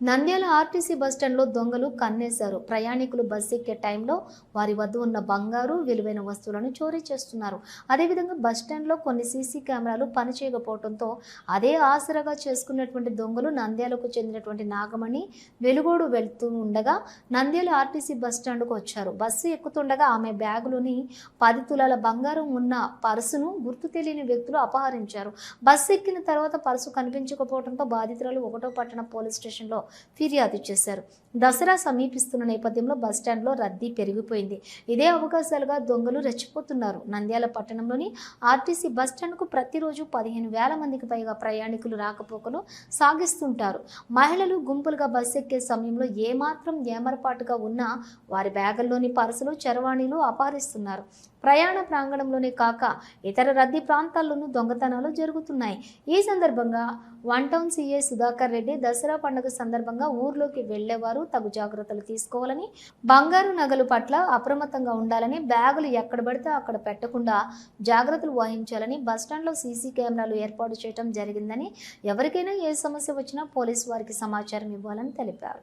Nandyal RTC బస్టాండ్లో దొంగలు కన్నేశారు. ప్రయాణికులు బస్ ఎక్కే టైంలో వారి వద్ద ఉన్న బంగారు విలువైన వస్తువులను చోరీ చేస్తున్నారు. అదేవిధంగా బస్టాండ్లో కొన్ని సీసీ కెమెరాలు పనిచేయకపోవడంతో అదే ఆసరాగా చేసుకున్నటువంటి దొంగలు నంద్యాలకు చెందినటువంటి నాగమణి వెలుగోడు వెళ్తూ ఉండగా నంద్యాల ఆర్టీసీ బస్టాండ్కు వచ్చారు. బస్సు ఎక్కుతుండగా ఆమె బ్యాగులోని పది తులాల బంగారం ఉన్న పర్సును గుర్తు తెలియని వ్యక్తులు అపహరించారు. బస్సు ఎక్కిన తర్వాత పర్సు కనిపించకపోవడంతో బాధితురాలు ఒకటో పట్టణ పోలీస్ స్టేషన్లో ఫిర్యాదు చేశారు. దసరా సమీపిస్తున్న నేపథ్యంలో బస్టాండ్లో రద్దీ పెరిగిపోయింది. ఇదే అవకాశాలుగా దొంగలు రెచ్చిపోతున్నారు. నంద్యాల పట్టణంలోని ఆర్టీసీ బస్టాండ్కు ప్రతిరోజు పదిహేను వేల మందికి పైగా ప్రయాణికులు రాకపోకలు సాగిస్తుంటారు. మహిళలు గుంపులుగా బస్సు ఎక్కే సమయంలో ఏమాత్రం ఏమరపాటుగా ఉన్నా వారి బ్యాగుల్లోని పర్సులు చరవాణీలు అపారిస్తున్నారు ప్రయాణ ప్రాంగణంలోనే కాక ఇతర రద్దీ ప్రాంతాల్లోనూ దొంగతనాలు జరుగుతున్నాయి. ఈ సందర్భంగా one town CA Sudhakar Reddy Dasara పండుగ సందర్భంగా ఊర్లోకి వెళ్ళేవారు తగు జాగ్రత్తలు తీసుకోవాలని బంగారు నగలు పట్ల అప్రమత్తంగా ఉండాలని బ్యాగులు ఎక్కడ పడితే అక్కడ పెట్టకుండా జాగ్రత్తలు వహించాలని బస్టాండ్లో సీసీ కెమెరాలు ఏర్పాటు చేయడం జరిగిందని ఎవరికైనా ఏ సమస్య వచ్చినా పోలీసు వారికి సమాచారం ఇవ్వాలని తెలిపారు.